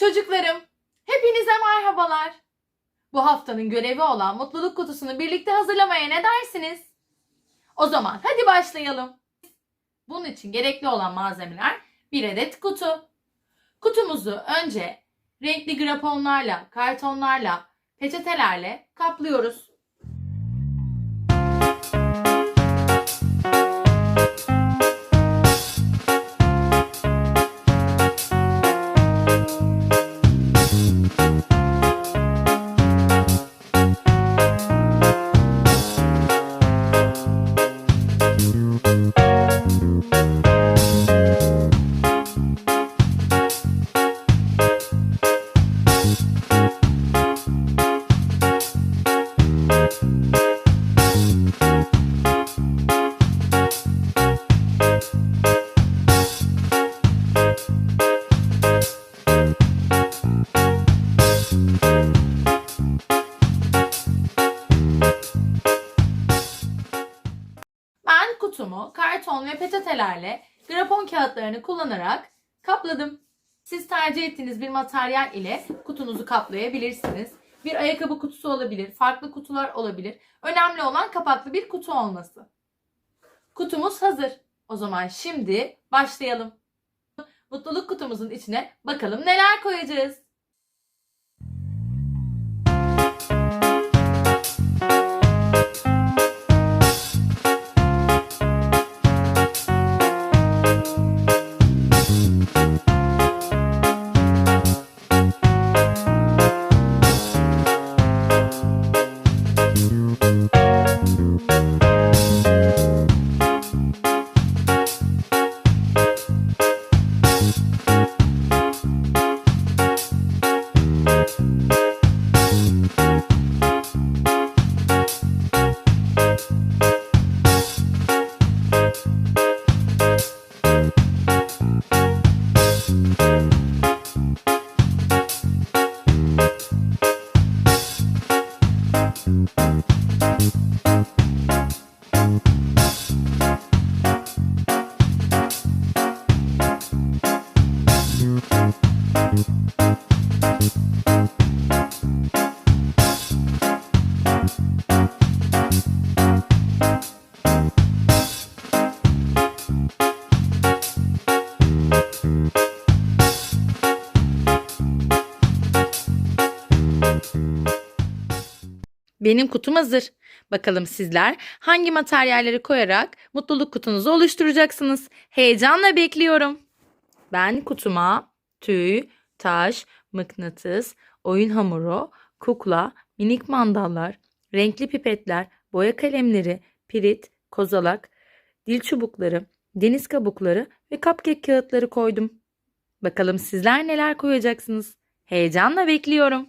Çocuklarım, hepinize merhabalar. Bu haftanın görevi olan mutluluk kutusunu birlikte hazırlamaya ne dersiniz? O zaman hadi başlayalım. Bunun için gerekli olan malzemeler bir adet kutu. Kutumuzu önce renkli graponlarla, kartonlarla, peçetelerle kaplıyoruz. Kutumu karton ve peçetelerle grafon kağıtlarını kullanarak kapladım. Siz tercih ettiğiniz bir materyal ile kutunuzu kaplayabilirsiniz. Bir ayakkabı kutusu olabilir, farklı kutular olabilir. Önemli olan kapaklı bir kutu olması. Kutumuz hazır. O zaman şimdi başlayalım. Mutluluk kutumuzun içine bakalım neler koyacağız. Benim kutum hazır. Bakalım sizler hangi materyalleri koyarak mutluluk kutunuzu oluşturacaksınız? Heyecanla bekliyorum. Ben kutuma tüy, taş, mıknatıs, oyun hamuru, kukla, minik mandallar, renkli pipetler, boya kalemleri, pirit, kozalak, dil çubukları, deniz kabukları ve cupcake kağıtları koydum. Bakalım sizler neler koyacaksınız? Heyecanla bekliyorum.